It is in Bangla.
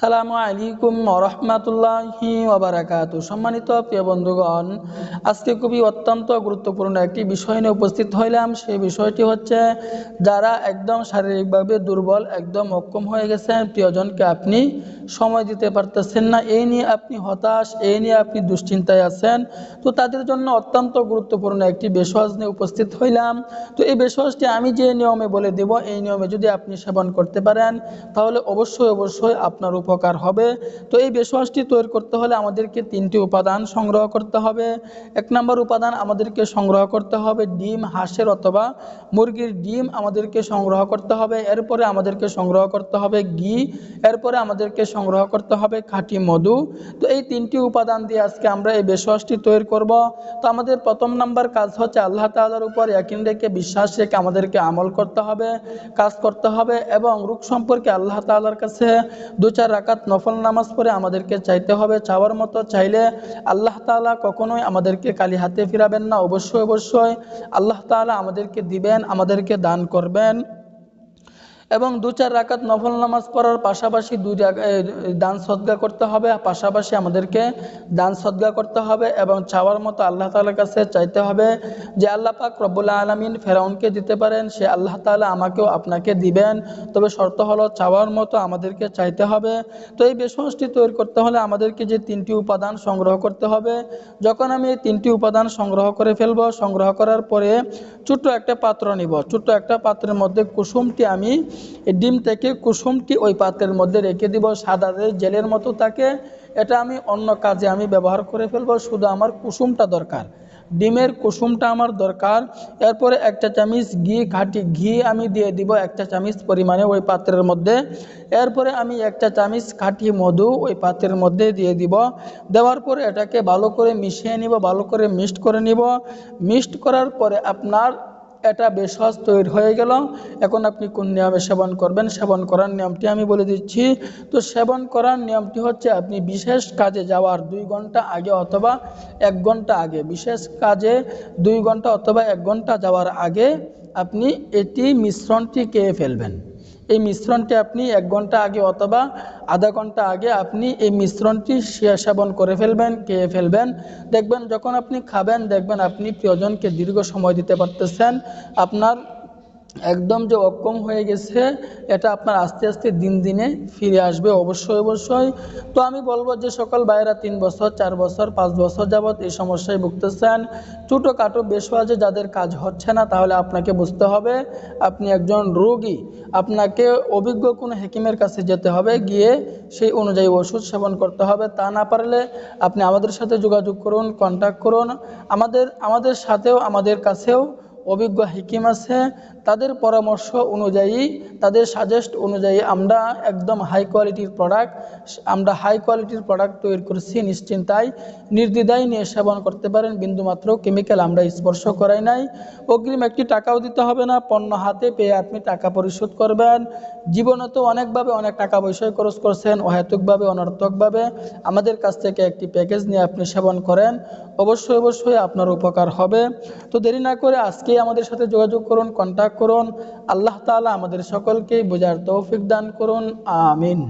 সালামু আলাইকুম রহমাতুল্লাহি ওবরাকাত সম্মানিত প্রিয় বন্ধুগণ, আজকে খুবই অত্যন্ত গুরুত্বপূর্ণ একটি বিষয় নিয়ে উপস্থিত হইলাম। সেই বিষয়টি হচ্ছে, যারা একদম শারীরিকভাবে দুর্বল, একদম অক্ষম হয়ে গেছেন, প্রিয়জনকে আপনি সময় দিতে পারতেছেন না। এই নিয়ে আপনি হতাশ, এই নিয়ে আপনি দুশ্চিন্তায় আছেন। তো তাদের জন্য অত্যন্ত গুরুত্বপূর্ণ একটি বেশওয়াজ নিয়ে উপস্থিত হইলাম। তো এই বেশওয়াজটি আমি যে নিয়মে বলে দেব, এই নিয়মে যদি আপনি সেবন করতে পারেন, তাহলে অবশ্যই অবশ্যই আপনার উপকার হবে। তো এই বেশওয়াজটি তৈরি করতে হলে আমাদেরকে তিনটি উপাদান সংগ্রহ করতে হবে। এক নম্বর উপাদান আমাদেরকে সংগ্রহ করতে হবে ডিম, হাঁসের অথবা মুরগির ডিম আমাদেরকে সংগ্রহ করতে হবে। এরপরে আমাদেরকে সংগ্রহ করতে হবে ঘি। এরপরে আমাদেরকে সংগ্রহ করতে হবে, খাঁটি মধু। তো এই তিনটি উপাদান দিয়ে আজকে আমরা এই বেশওয়াজটি তৈরি করব। তো আমাদের প্রথম নাম্বার কাজ হচ্ছে আল্লাহ তাআলার উপর একিন রেখে বিশ্বাস রেখে আমাদেরকে আমল করতে হবে, কাজ করতে হবে এবং রোগ সম্পর্কে আল্লাহ তাআলার কাছে দু চার রাকাত নফল নামাজ পড়ে আমাদেরকে চাইতে হবে। চাওয়ার মতো চাইলে আল্লাহ তাআলা কখনোই আমাদেরকে কালি হাতে ফিরাবেন না। অবশ্যই অবশ্যই আল্লাহ তাআলা আমাদেরকে দিবেন, আমাদেরকে দান করবেন। এবং দু চার রাকাত নফল নামাজ পড়ার পাশাপাশি এ, দান সদ্গা করতে হবে পাশাপাশি আমাদেরকে দান সদ্গা করতে হবে এবং চাওয়ার মতো আল্লাহ তাআলার কাছে চাইতে হবে যে আল্লাহ পাক রব্বুল্লাহ আলমিন ফেরাউনকে দিতে পারেন সে আল্লাহ তালা আমাকেও আপনাকে দিবেন। তবে শর্ত হলো চাওয়ার মতো আমাদেরকে চাইতে হবে। তো এই বেশমসটি তৈরি করতে হলে আমাদেরকে যে তিনটি উপাদান সংগ্রহ করতে হবে। যখন আমি এই তিনটি উপাদান সংগ্রহ করে ফেলব সংগ্রহ করার পরে ছোট্ট একটা পাত্র নিব। ছোট্ট একটা পাত্রের মধ্যে কুসুমটি আমি এই ডিম থেকে কুসুমটি ওই পাত্রের মধ্যে রেখে দিব, সাদা জেলের মতো থাকে এটা আমি অন্য কাজে আমি ব্যবহার করে ফেলব, শুধু আমার কুসুমটা দরকার। ডিমের কুসুমটা আমার দরকার। এরপরে একটা চামিচ ঘি খাঁটি ঘি আমি দিয়ে দিব, একটা চামিচ পরিমাণে ওই পাত্রের মধ্যে। এরপরে আমি একটা চামিচ খাঁটি মধু ওই পাত্রের মধ্যে দিয়ে দিব। দেওয়ার পরে এটাকে ভালো করে মিশিয়ে নিব, ভালো করে মিক্সড করে নিব। মিক্সড করার পরে আপনার এটা বেশস তৈরি হয়ে গেল। এখন আপনি কোন নিয়মে সেবন করবেন? সেবন করার নিয়মটি আমি বলে দিচ্ছি। তো সেবন করার নিয়মটি হচ্ছে আপনি বিশেষ কাজে যাওয়ার দুই ঘণ্টা আগে অথবা এক ঘণ্টা আগে, বিশেষ কাজে দুই ঘণ্টা অথবা এক ঘণ্টা যাওয়ার আগে আপনি এটি মিশ্রণটি খেয়ে ফেলবেন। এই মিশ্রণটি আপনি এক ঘণ্টা আগে অথবা আধা ঘণ্টা আগে আপনি এই মিশ্রণটি সেবন করে ফেলবেন, খেয়ে ফেলবেন। দেখবেন যখন আপনি খাবেন, দেখবেন আপনি প্রিয়জনকে দীর্ঘ সময় দিতে পারতেছেন। আপনার একদম যে অক্ষম হয়ে গেছে, এটা আপনার আস্তে আস্তে দিন দিনে ফিরে আসবে অবশ্যই অবশ্যই। তো আমি বলব যে সকল ভাইয়েরা তিন বছর, চার বছর, পাঁচ বছর যাবৎ এই সমস্যায় ভুগতেছেন। ছোটোখাটো বেশওয়াজে যাদের কাজ হচ্ছে না, তাহলে আপনাকে বুঝতে হবে, আপনি একজন রোগী। আপনাকে অভিজ্ঞ কোনো হেকিমের কাছে যেতে হবে, গিয়ে সেই অনুযায়ী ওষুধ সেবন করতে হবে। তা না পারলে আপনি আমাদের সাথে যোগাযোগ করুন কন্ট্যাক্ট করুন। আমাদের আমাদের সাথেও, আমাদের কাছেও অভিজ্ঞ হিকিম আছে, তাদের পরামর্শ অনুযায়ী, তাদের সাজেস্ট অনুযায়ী আমরা একদম হাই কোয়ালিটির প্রোডাক্ট আমরা হাই কোয়ালিটির প্রোডাক্ট তৈরি করছি নিশ্চিন্তায়। নির্দ্বিধায় নিয়ে সেবন করতে পারেন, বিন্দুমাত্র কেমিক্যাল আমরা স্পর্শ করাই নাই। অগ্রিম একটি টাকাও দিতে হবে না, পণ্য হাতে পেয়ে আপনি টাকা পরিশোধ করবেন। জীবনে তো অনেকভাবে অনেক টাকা পয়সায় খরচ করছেন, অহেতুকভাবে, অনর্থকভাবে। আমাদের কাছ থেকে একটি প্যাকেজ নিয়ে আপনি সেবন করেন, অবশ্যই অবশ্যই আপনার উপকার হবে। তো দেরি না করে আজকেই আমাদের সাথে যোগাযোগ করুন কন্ট্যাক্ট করুন। আল্লাহ তালা আমাদের সকলকে বোঝার তৌফিক দান করুন। আমিন।